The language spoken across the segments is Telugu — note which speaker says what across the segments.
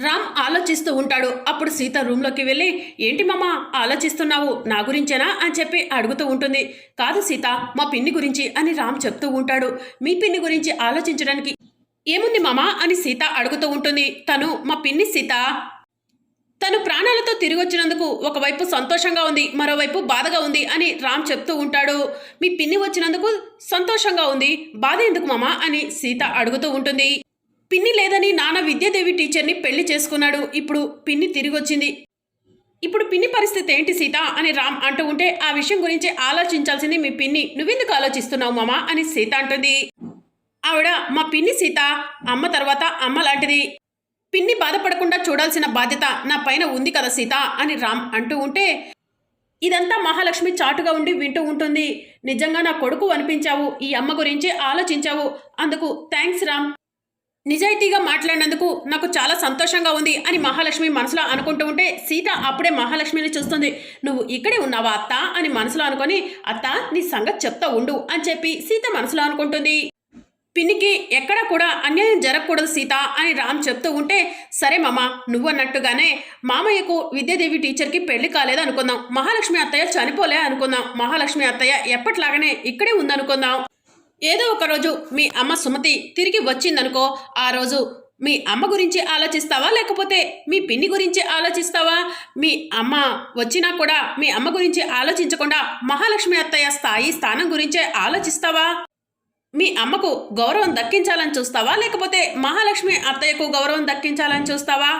Speaker 1: రామ్ ఆలోచిస్తూ ఉంటాడు. అప్పుడు సీత రూమ్లోకి వెళ్ళి ఏంటి మామ ఆలోచిస్తున్నావు? నా గురించేనా? అని చెప్పి అడుగుతూ ఉంటుంది. కాదు సీత మా పిన్ని గురించి అని రామ్ చెప్తూ ఉంటాడు. మీ పిన్ని గురించి ఆలోచించడానికి ఏముంది మామ? అని సీత అడుగుతూ ఉంటుంది. తను మా పిన్ని సీత తను ప్రాణాలతో తిరిగి వచ్చినందుకు ఒకవైపు సంతోషంగా ఉంది మరోవైపు బాధగా ఉంది అని రామ్ చెప్తూ ఉంటాడు. మీ పిన్ని వచ్చినందుకు సంతోషంగా ఉంది బాధ ఎందుకు మామ? అని సీత అడుగుతూ ఉంటుంది. పిన్ని లేదని నాన్న విద్యాదేవి టీచర్ని పెళ్ళి చేసుకున్నాడు. ఇప్పుడు పిన్ని తిరిగి వచ్చింది ఇప్పుడు పిన్ని పరిస్థితి ఏంటి సీత అని రామ్ అంటూ ఉంటే ఆ విషయం గురించి ఆలోచించాల్సింది మీ పిన్ని. నువ్వెందుకు ఆలోచిస్తున్నావు మామ అని సీత అంటుంది. ఆవిడ మా పిన్ని సీత అమ్మ తర్వాత అమ్మ లాంటిది. పిన్ని బాధపడకుండా చూడాల్సిన బాధ్యత నా పైన ఉంది కదా సీత అని రామ్ అంటూ ఉంటే ఇదంతా మహాలక్ష్మి చాటుగా ఉండి వింటూ ఉంటుంది. నిజంగా నా కొడుకు అనిపించావు. ఈ అమ్మ గురించి ఆలోచించావు. అందుకు థ్యాంక్స్ రామ్. నిజాయితీగా మాట్లాడినందుకు నాకు చాలా సంతోషంగా ఉంది అని మహాలక్ష్మి మనసులో అనుకుంటూ ఉంటే సీత అప్పుడే మహాలక్ష్మిని చూస్తుంది. నువ్వు ఇక్కడే ఉన్నావా అత్త? అని మనసులో అనుకొని అత్త నీ సంగతి చెప్తా ఉండు అని చెప్పి సీత మనసులో అనుకుంటుంది. పిన్నికి ఎక్కడా కూడా అన్యాయం జరగకూడదు సీత అని రామ్ చెప్తూ ఉంటే సరే మామ నువ్వన్నట్టుగానే మామయ్యకు విద్యాదేవి టీచర్కి పెళ్ళి కాలేదు అనుకుందాం. మహాలక్ష్మి అత్తయ్య చనిపోలే అనుకుందాం. మహాలక్ష్మి అత్తయ్య ఎప్పట్లాగానే ఇక్కడే ఉందనుకుందాం. ఏదో ఒక రోజు మీ అమ్మ సుమతి తిరిగి వచ్చిందనుకో ఆ రోజు మీ అమ్మ గురించి ఆలోచిస్తావా? లేకపోతే మీ పిన్ని గురించి ఆలోచిస్తావా? మీ అమ్మ వచ్చినా కూడా మీ అమ్మ గురించి ఆలోచించకుండా మహాలక్ష్మి అత్తయ్య స్థాయి స్థానం గురించే ఆలోచిస్తావా? మీ అమ్మకు గౌరవం దక్కించాలని చూస్తావా? లేకపోతే మహాలక్ష్మి అత్తయ్యకు గౌరవం దక్కించాలని చూస్తావా?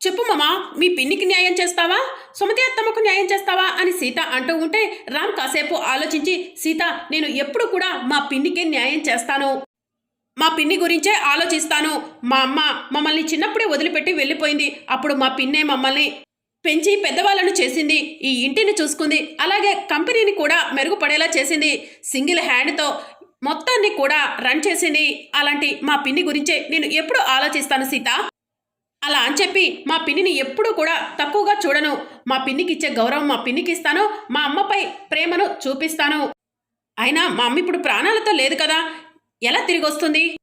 Speaker 1: చెప్పు మామా మీ పిన్నికి న్యాయం చేస్తావా? సుమతి అత్తమ్మకు న్యాయం చేస్తావా? అని సీత అంటూ ఉంటే రామ్ కాసేపు ఆలోచించి సీత నేను ఎప్పుడు కూడా మా పిన్నికే న్యాయం చేస్తాను. మా పిన్ని గురించే ఆలోచిస్తాను. మా అమ్మ మమ్మల్ని చిన్నప్పుడే వదిలిపెట్టి వెళ్ళిపోయింది. అప్పుడు మా పిన్నే మమ్మల్ని పెంచి పెద్దవాళ్ళను చేసింది. ఈ ఇంటిని చూసుకుంది. అలాగే కంపెనీని కూడా మెరుగుపడేలా చేసింది. సింగిల్ హ్యాండ్తో మొత్తాన్ని కూడా రన్ చేసింది. అలాంటి మా పిన్ని గురించే నేను ఎప్పుడు ఆలోచిస్తాను సీత? అలా అని చెప్పి మా పిన్నిని ఎప్పుడూ కూడా తక్కువగా చూడను. మా పిన్నికి ఇచ్చే గౌరవం మా పిన్నికి ఇస్తాను మా అమ్మపై ప్రేమను చూపిస్తాను. అయినా మా అమ్మ ఇప్పుడు ప్రాణాలతో లేదు కదా. ఎలా తిరిగి వస్తుంది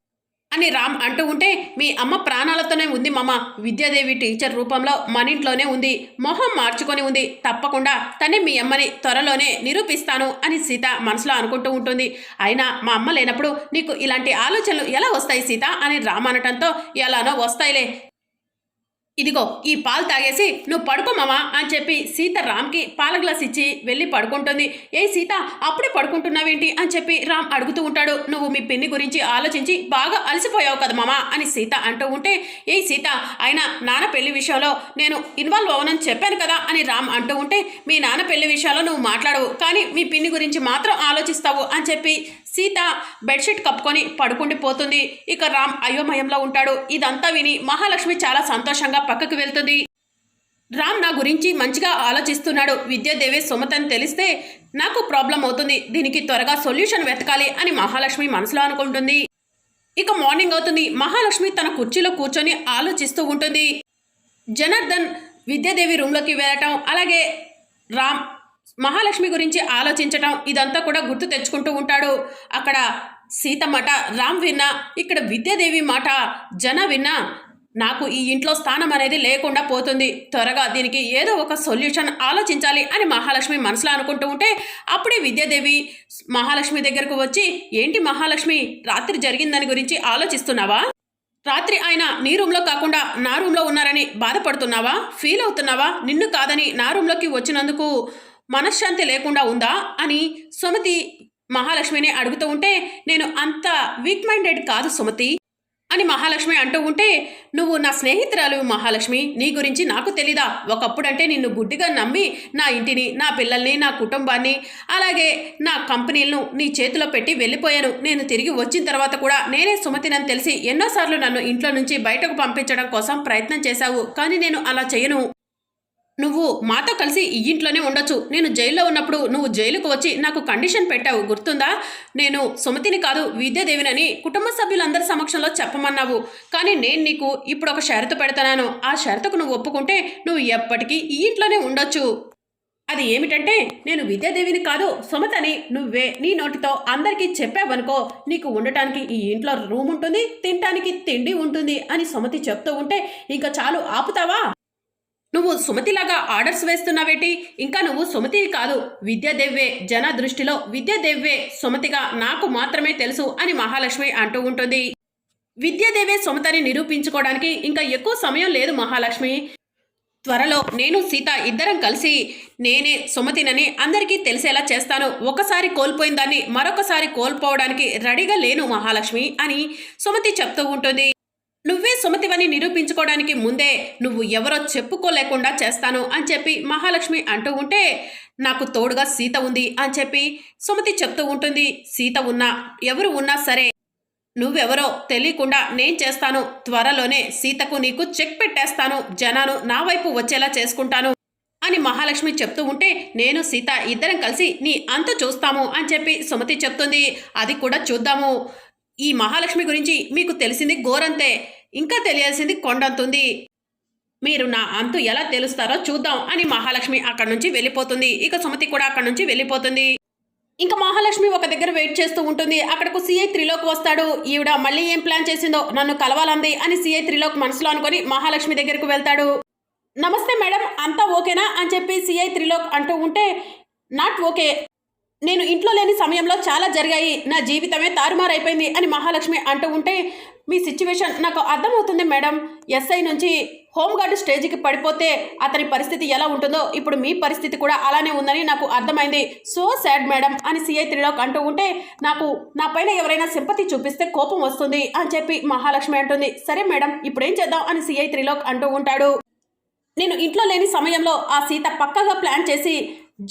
Speaker 1: అని రామ్ అంటూ ఉంటే మీ అమ్మ ప్రాణాలతోనే ఉంది మామ. విద్యాదేవి టీచర్ రూపంలో మన ఇంట్లోనే ఉంది. మొహం మార్చుకొని ఉంది. తప్పకుండా తనే మీ అమ్మని త్వరలోనే నిరూపిస్తాను అని సీత మనసులో అనుకుంటూ ఉంటుంది. అయినా మా అమ్మ లేనప్పుడు నీకు ఇలాంటి ఆలోచనలు ఎలా వస్తాయి సీత? అని రామ్ అనటంతో ఎలానో వస్తాయిలే. ఇదిగో ఈ పాలు తాగేసి నువ్వు పడుకో మామా అని చెప్పి సీత రామ్కి పాల గ్లాస్ ఇచ్చి వెళ్ళి పడుకుంటుంది. ఏ సీత అప్పుడే పడుకుంటున్నావేంటి అని చెప్పి రామ్ అడుగుతూ ఉంటాడు. నువ్వు మీ పిన్ని గురించి ఆలోచించి బాగా అలసిపోయావు కదా మామా అని సీత అంటూ ఉంటే ఏ సీత అయినా నాన్న పెళ్ళి విషయంలో నేను ఇన్వాల్వ్ అవనని చెప్పాను కదా అని రామ్ అంటూ ఉంటే మీ నాన్న పెళ్ళి విషయాల్లో నువ్వు మాట్లాడవు. కానీ మీ పిన్ని గురించి మాత్రం ఆలోచిస్తావు అని చెప్పి సీత బెడ్షీట్ కప్పుకొని పడుకుండి పోతుంది. ఇక రామ్ అయోమయంలో ఉంటాడు. ఇదంతా విని మహాలక్ష్మి చాలా సంతోషంగా పక్కకు వెళ్తుంది. రామ్ నా గురించి మంచిగా ఆలోచిస్తున్నాడు. విద్యాదేవి సుమతని తెలిస్తే నాకు ప్రాబ్లం అవుతుంది. దీనికి త్వరగా సొల్యూషన్ వెతకాలి అని మహాలక్ష్మి మనసులో అనుకుంటుంది. ఇక మార్నింగ్ అవుతుంది. మహాలక్ష్మి తన కుర్చీలో కూర్చొని ఆలోచిస్తూ ఉంటుంది. జనార్దన్ విద్యాదేవి రూమ్లోకి వెళ్ళటం అలాగే రామ్ మహాలక్ష్మి గురించి ఆలోచించటం ఇదంతా కూడా గుర్తు తెచ్చుకుంటూ ఉంటాడు. అక్కడ సీత మాట రామ్ విన్నా ఇక్కడ విద్యాదేవి మాట జన విన్నా నాకు ఈ ఇంట్లో స్థానం అనేది లేకుండా పోతుంది. త్వరగా దీనికి ఏదో ఒక సొల్యూషన్ ఆలోచించాలి అని మహాలక్ష్మి మనసులో అనుకుంటూ ఉంటే అప్పుడే విద్యాదేవి మహాలక్ష్మి దగ్గరకు వచ్చి ఏంటి మహాలక్ష్మి రాత్రి జరిగిందని గురించి ఆలోచిస్తున్నావా? రాత్రి ఆయన నీ రూమ్లో కాకుండా నా రూమ్లో ఉన్నారని బాధపడుతున్నావా? ఫీల్ అవుతున్నావా? నిన్ను కాదని నా రూమ్లోకి వచ్చినందుకు మనశ్శాంతి లేకుండా ఉందా అని సుమతి మహాలక్ష్మిని అడుగుతూ ఉంటే నేను అంత వీక్ మైండెడ్ కాదు సుమతి అని మహాలక్ష్మి అంటూ ఉంటే నువ్వు నా స్నేహితురాలు మహాలక్ష్మి నీ గురించి నాకు తెలీదా? ఒకప్పుడంటే నిన్ను గుడ్డిగా నమ్మి నా ఇంటిని నా పిల్లల్ని నా కుటుంబాన్ని అలాగే నా కంపెనీలను నీ చేతిలో పెట్టి వెళ్ళిపోయాను. నేను తిరిగి వచ్చిన తర్వాత కూడా నేనే సుమతినని తెలిసి ఎన్నోసార్లు నన్ను ఇంట్లో నుంచి బయటకు పంపించడం కోసం ప్రయత్నం చేశావు. కానీ నేను అలా చేయను. నువ్వు మాతో కలిసి ఈ ఇంట్లోనే ఉండొచ్చు. నేను జైల్లో ఉన్నప్పుడు నువ్వు జైలుకు వచ్చి నాకు కండిషన్ పెట్టావు. గుర్తుందా? నేను సుమతిని కాదు విద్యాదేవినని కుటుంబ సభ్యులందరి సమక్షంలో చెప్పమన్నావు. కానీ నేను నీకు ఇప్పుడు ఒక షరతు పెడతాను. ఆ షరతుకు నువ్వు ఒప్పుకుంటే నువ్వు ఎప్పటికీ ఈ ఇంట్లోనే ఉండొచ్చు. అది ఏమిటంటే నేను విద్యాదేవిని కాదు సుమతని నువ్వే నీ నోటితో అందరికీ చెప్పావనుకో నీకు ఉండటానికి ఈ ఇంట్లో రూమ్ ఉంటుంది తినటానికి తిండి ఉంటుంది అని సుమతి చెప్తూ ఉంటే ఇంకా చాలు ఆపుతావా? నువ్వు సుమతిలాగా ఆర్డర్స్ వేస్తున్నావేటి? ఇంకా నువ్వు సుమతి కాదు విద్యాదేవ్వే. జన దృష్టిలో విద్యాదేవ్వే సుమతిగా నాకు మాత్రమే తెలుసు అని మహాలక్ష్మి అంటూ ఉంటుంది. విద్యాదేవే సుమతని నిరూపించుకోవడానికి ఇంకా ఎక్కువ సమయం లేదు మహాలక్ష్మి. త్వరలో నేను సీత ఇద్దరం కలిసి నేనే సుమతినని అందరికీ తెలిసేలా చేస్తాను. ఒకసారి కోల్పోయిన దాన్ని మరొకసారి కోల్పోవడానికి రెడీగా లేను మహాలక్ష్మి అని సుమతి చెప్తూ ఉంటుంది. నువ్వే సుమతివని నిరూపించుకోవడానికి ముందే నువ్వు ఎవరో చెప్పుకోలేకుండా చేస్తాను అని చెప్పి మహాలక్ష్మి అంటూ ఉంటే నాకు తోడుగా సీత ఉంది అని చెప్పి సుమతి చెప్తూ ఉంటుంది. సీత ఉన్నా ఎవరు ఉన్నా సరే నువ్వెవరో తెలియకుండా నేను చేస్తాను. త్వరలోనే సీతకు నీకు చెక్ పెట్టేస్తాను. జనాను నా వైపు వచ్చేలా చేసుకుంటాను అని మహాలక్ష్మి చెప్తూ ఉంటే నేను సీత ఇద్దరం కలిసి నీ అంత చూస్తాము అని చెప్పి సుమతి చెప్తుంది. అది కూడా చూద్దాము. ఈ మహాలక్ష్మి గురించి మీకు తెలిసింది గోరంతే ఇంకా తెలియాల్సింది కొండంతుంది. మీరు నా అంతు ఎలా తెలుస్తారో చూద్దాం అని మహాలక్ష్మి అక్కడి నుంచి వెళ్ళిపోతుంది. ఇక సుమతి కూడా అక్కడి నుంచి వెళ్ళిపోతుంది. ఇంకా మహాలక్ష్మి ఒక దగ్గర వెయిట్ చేస్తూ ఉంటుంది. అక్కడకు సిఐ త్రిలోక్ వస్తాడు. ఈవిడ మళ్ళీ ఏం ప్లాన్ చేసిందో నన్ను కలవాలంది అని సిఐ త్రిలోక్ మనసులో అనుకొని మహాలక్ష్మి దగ్గరకు వెళ్తాడు. నమస్తే మేడం అంతా ఓకేనా అని చెప్పి సిఐ త్రిలోక్ అంటూ ఉంటే నాట్ ఓకే. నేను ఇంట్లో లేని సమయంలో చాలా జరిగాయి. నా జీవితమే తారుమారైపోయింది అని మహాలక్ష్మి అంటూ ఉంటే మీ సిచ్యువేషన్ నాకు అర్థమవుతుంది మేడం. ఎస్ఐ నుంచి హోంగార్డు స్టేజ్కి పడిపోతే అతని పరిస్థితి ఎలా ఉంటుందో ఇప్పుడు మీ పరిస్థితి కూడా అలానే ఉందని నాకు అర్థమైంది. సో సాడ్ మేడం అని సిఐ త్రిలోక్ అంటూ ఉంటే నాకు నా పైన ఎవరైనా సింపతి చూపిస్తే కోపం వస్తుంది అని చెప్పి మహాలక్ష్మి అంటుంది. సరే మేడం ఇప్పుడేం చేద్దాం అని సిఐ త్రిలోక్ అంటూ ఉంటాడు. నేను ఇంట్లో లేని సమయంలో ఆ సీత పక్కగా ప్లాన్ చేసి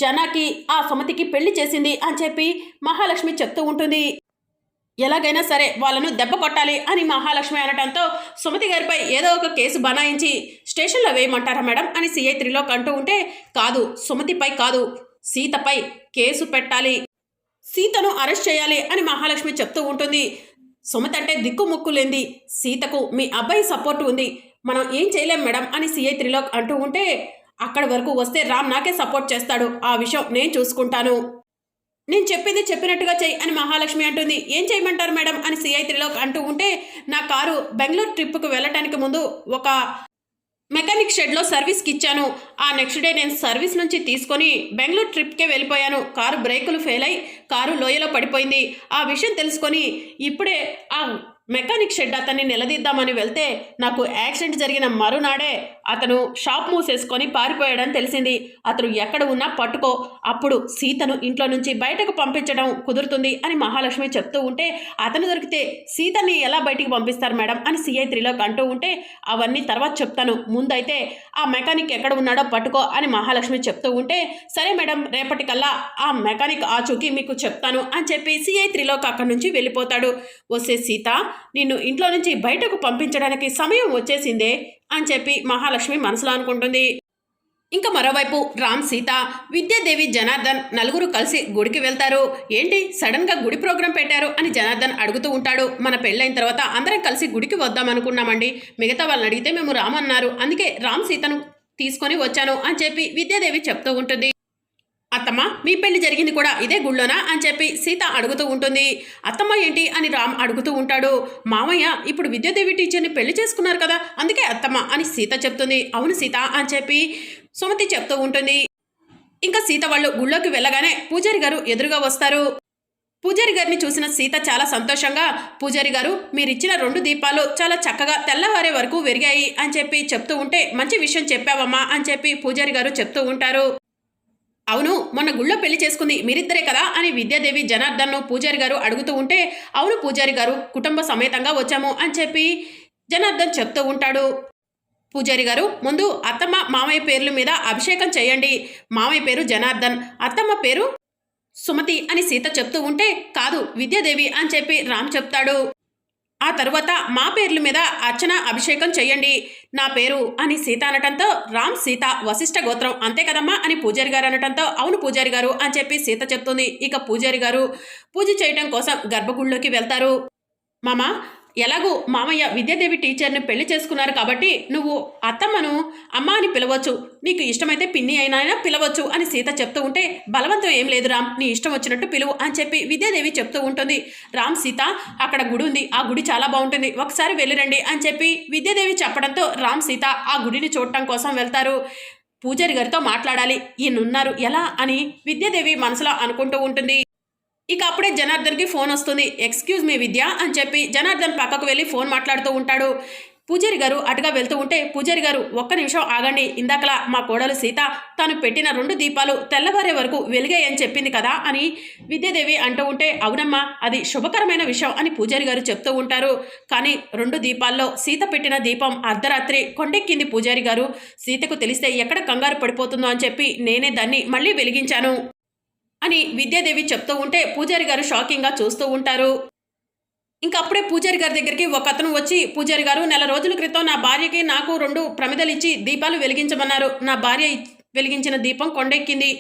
Speaker 1: జనాకి ఆ సుమతికి పెళ్ళి చేసింది అని చెప్పి మహాలక్ష్మి చెప్తూ ఉంటుంది. ఎలాగైనా సరే వాళ్ళను దెబ్బ కొట్టాలి అని మహాలక్ష్మి అనటంతో సుమతి గారిపై ఏదో ఒక కేసు బనాయించి స్టేషన్లో వేయమంటారా మేడం అని సిఐ త్రిలోక్ అంటూ ఉంటే కాదు సుమతిపై కాదు సీతపై కేసు పెట్టాలి. సీతను అరెస్ట్ చేయాలి అని మహాలక్ష్మి చెప్తూ ఉంటుంది. సుమతి అంటే దిక్కుముక్కు లేంది సీతకు మీ అబ్బాయి సపోర్ట్ ఉంది. మనం ఏం చేయలేం మేడం అని సిఐ త్రిలోక్ అంటూ ఉంటే అక్కడి వరకు వస్తే రామ్ నాకే సపోర్ట్ చేస్తాడు. ఆ విషయం నేను చూసుకుంటాను. నేను చెప్పింది చెప్పినట్టుగా చెయ్యి అని మహాలక్ష్మి అంటుంది. ఏం చేయమంటారు మేడం అని సిఐ త్రిలోక్ అంటూ ఉంటే నా కారు బెంగళూరు ట్రిప్కు వెళ్ళటానికి ముందు ఒక మెకానిక్ షెడ్లో సర్వీస్కి ఇచ్చాను. ఆ నెక్స్ట్ డే నేను సర్వీస్ నుంచి తీసుకొని బెంగళూరు ట్రిప్కే వెళ్ళిపోయాను. కారు బ్రేకులు ఫెయిల్ అయి కారు లోయలో పడిపోయింది. ఆ విషయం తెలుసుకొని ఇప్పుడే ఆ మెకానిక్ షెడ్ అతన్ని నిలదీద్దామని వెళ్తే నాకు యాక్సిడెంట్ జరిగిన మరునాడే అతను షాప్ మూసేసుకొని పారిపోయాడని తెలిసింది. అతను ఎక్కడ ఉన్నా పట్టుకో అప్పుడు సీతను ఇంట్లో నుంచి బయటకు పంపించడం కుదురుతుంది అని మహాలక్ష్మి చెప్తూ ఉంటే అతను దొరికితే సీతని ఎలా బయటికి పంపిస్తారు మేడం అని సిఐ త్రీలోకి అంటూ ఉంటే అవన్నీ తర్వాత చెప్తాను. ముందైతే ఆ మెకానిక్ ఎక్కడ ఉన్నాడో పట్టుకో అని మహాలక్ష్మి చెప్తూ ఉంటే సరే మేడం రేపటికల్లా ఆ మెకానిక్ ఆచూకి మీకు చెప్తాను అని చెప్పి సిఐ త్రీలోకి అక్కడి నుంచి వెళ్ళిపోతాడు. వస్తే సీత నిన్ను ఇంట్లో నుంచి బయటకు పంపించడానికి సమయం వచ్చేసిందే అని చెప్పి మహాలక్ష్మి మనసులో అనుకుంటుంది. ఇంకా మరోవైపు రామ్ సీత విద్యాదేవి జనార్దన్ నలుగురు కలిసి గుడికి వెళ్తారు. ఏంటి? సడన్గా గుడి ప్రోగ్రాం పెట్టారు అని జనార్దన్ అడుగుతూ ఉంటాడు. మన పెళ్ళైన తర్వాత అందరం కలిసి గుడికి వద్దాం అనుకున్నామండి. మిగతా వాళ్ళని అడిగితే మేము రామన్నారు. అందుకే రామ్ సీతను తీసుకొని వచ్చాను అని చెప్పి విద్యాదేవి చెప్తూ ఉంటుంది. అత్తమ్మ మీ పెళ్ళి జరిగింది కూడా ఇదే గుళ్ళోనా అని చెప్పి సీత అడుగుతూ ఉంటుంది. అత్తమ్మ ఏంటి అని రామ్ అడుగుతూ ఉంటాడు. మామయ్య ఇప్పుడు విద్యాదేవి టీచర్ని పెళ్ళి చేసుకున్నారు కదా అందుకే అత్తమ్మ అని సీత చెప్తుంది. అవును సీత అని చెప్పి సుమతి చెప్తూ ఉంటుంది. ఇంకా సీత వాళ్ళు గుళ్ళోకి వెళ్ళగానే పూజారి గారు ఎదురుగా వస్తారు. పూజారి గారిని చూసిన సీత చాలా సంతోషంగా పూజారి గారు మీరిచ్చిన రెండు దీపాలు చాలా చక్కగా తెల్లవారే వరకు వెరిగాయి అని చెప్పి చెప్తూ ఉంటే మంచి విషయం చెప్పావమ్మా అని చెప్పి పూజారి గారు చెప్తూ ఉంటారు. అవును మొన్న గుళ్ళో పెళ్ళి చేసుకుంది మీరిద్దరే కదా అని విద్యాదేవి జనార్దన్ను పూజారి గారు అడుగుతూ ఉంటే అవును పూజారి గారు కుటుంబ సమేతంగా వచ్చాము అని చెప్పి జనార్దన్ చెప్తూ ఉంటాడు. పూజారి గారు ముందు అత్తమ్మ మామయ్య పేర్ల మీద అభిషేకం చేయండి. మామయ్య పేరు జనార్దన్ అత్తమ్మ పేరు సుమతి అని సీత చెప్తూ ఉంటే కాదు విద్యాదేవి అని చెప్పి రామ్ చెప్తాడు. ఆ తరువాత మా పేర్ల మీద అర్చన అభిషేకం చెయ్యండి. నా పేరు అని సీత అనటంతో రామ్ సీత వశిష్ఠ గోత్రం అంతే కదమ్మా అని పూజారి గారు అనటంతో అవును పూజారి గారు అని చెప్పి సీత చెప్తుంది. ఇక పూజారి గారు పూజ చేయటం కోసం గర్భగుడిలోకి వెళ్తారు. మామ ఎలాగో మామయ్య విద్యాదేవి టీచర్ని పెళ్ళి చేసుకున్నారు కాబట్టి నువ్వు అత్తమ్మను అమ్మ అని పిలవచ్చు నీకు ఇష్టమైతే పిన్ని అయినా అయినా పిలవచ్చు అని సీత చెప్తూ ఉంటే బలవంతం ఏం లేదు రామ్ నీ ఇష్టం వచ్చినట్టు పిలువు అని చెప్పి విద్యాదేవి చెప్తూ ఉంటుంది. రామ్ సీత అక్కడ గుడి ఉంది ఆ గుడి చాలా బాగుంటుంది ఒకసారి వెళ్ళిరండి అని చెప్పి విద్యాదేవి చెప్పడంతో రామ్ సీత ఆ గుడిని చూడటం కోసం వెళ్తారు. పూజారి గారితో మాట్లాడాలి ఈయనున్నారు ఎలా అని విద్యాదేవి మనసులో అనుకుంటూ ఉంటుంది. ఇక అప్పుడే జనార్దన్కి ఫోన్ వస్తుంది. ఎక్స్క్యూజ్ మీ విద్య అని చెప్పి జనార్దన్ పక్కకు వెళ్ళి ఫోన్ మాట్లాడుతూ ఉంటాడు. పూజారి గారు అటుగా వెళ్తూ ఉంటే పూజారి గారు ఒక్క నిమిషం ఆగండి. ఇందాకలా మా కోడలు సీత తాను పెట్టిన రెండు దీపాలు తెల్లవారే వరకు వెలిగాయని చెప్పింది కదా అని విద్యాదేవి అంటూ ఉంటే అవునమ్మా అది శుభకరమైన విషయం అని పూజారి గారు చెప్తూ ఉంటారు. కానీ రెండు దీపాల్లో సీత పెట్టిన దీపం అర్ధరాత్రి కొండెక్కింది పూజారి గారు. సీతకు తెలిస్తే ఎక్కడ కంగారు పడిపోతుందో అని చెప్పి నేనే దాన్ని మళ్ళీ వెలిగించాను. అని విద్యాదేవి చెప్తూ ఉంటే పూజారి గారు షాకింగ్గా చూస్తూ ఉంటారు. ఇంకా అప్పుడే పూజారి గారి దగ్గరికి ఒక అతను వచ్చి పూజారి గారు నెల రోజుల క్రితం నా భార్యకి నాకు రెండు ప్రమిదలు ఇచ్చి దీపాలు వెలిగించమన్నారు. నా భార్య వెలిగించిన దీపం కొండెక్కింది.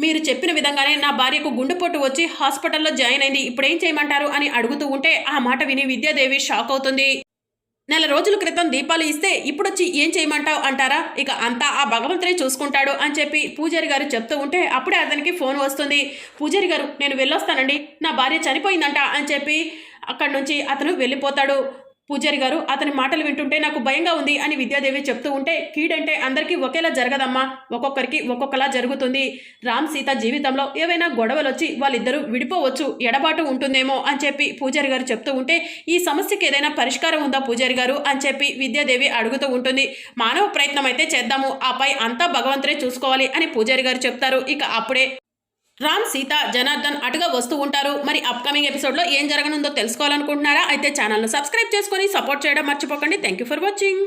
Speaker 1: మీరు చెప్పిన విధంగానే నా భార్యకు గుండెపోటు వచ్చి హాస్పిటల్లో జాయిన్ అయింది. ఇప్పుడు ఏం చేయమంటారు? అని అడుగుతూ ఉంటే ఆ మాట విని విద్యాదేవి షాక్ అవుతుంది. నెల రోజుల క్రితం దీపాలు ఇస్తే ఇప్పుడొచ్చి ఏం చేయమంటావు అంటారా? ఇక అంతా ఆ భగవంతుడే చూసుకుంటాడు అని చెప్పి పూజారి గారు చెప్తూ ఉంటే అప్పుడే అతనికి ఫోన్ వస్తుంది. పూజారి గారు నేను వెళ్ళొస్తానండి. నా భార్య చనిపోయిందంట అని చెప్పి అక్కడి నుంచి అతను వెళ్ళిపోతాడు. పూజారి గారు అతని మాటలు వింటుంటే నాకు భయంగా ఉంది అని విద్యాదేవి చెప్తూ ఉంటే కీడంటే అందరికీ ఒకేలా జరగదమ్మా. ఒక్కొక్కరికి ఒక్కొక్కలా జరుగుతుంది. రామ్ సీత జీవితంలో ఏవైనా గొడవలు వచ్చి వాళ్ళిద్దరూ విడిపోవచ్చు ఎడబాటు ఉంటుందేమో అని చెప్పి పూజారి గారు చెప్తూ ఉంటే ఈ సమస్యకి ఏదైనా పరిష్కారం ఉందా పూజారి గారు? అని చెప్పి విద్యాదేవి అడుగుతూ ఉంటుంది. మానవ ప్రయత్నం అయితే చేద్దాము. ఆపై అంతా భగవంతుడే చూసుకోవాలి అని పూజారి గారు చెప్తారు. ఇక అప్పుడే రామ్ సీత జనార్దన్ అటుగా వస్తూ ఉంటారు. మరి అప్కమింగ్ ఎపిసోడ్లో ఏం జరగనుందో తెలుసుకోవాలనుకుంటున్నారా? అయితే ఛానల్ను సబ్స్క్రైబ్ చేసుకొని సపోర్ట్ చేయడం మర్చిపోకండి. Thank you for watching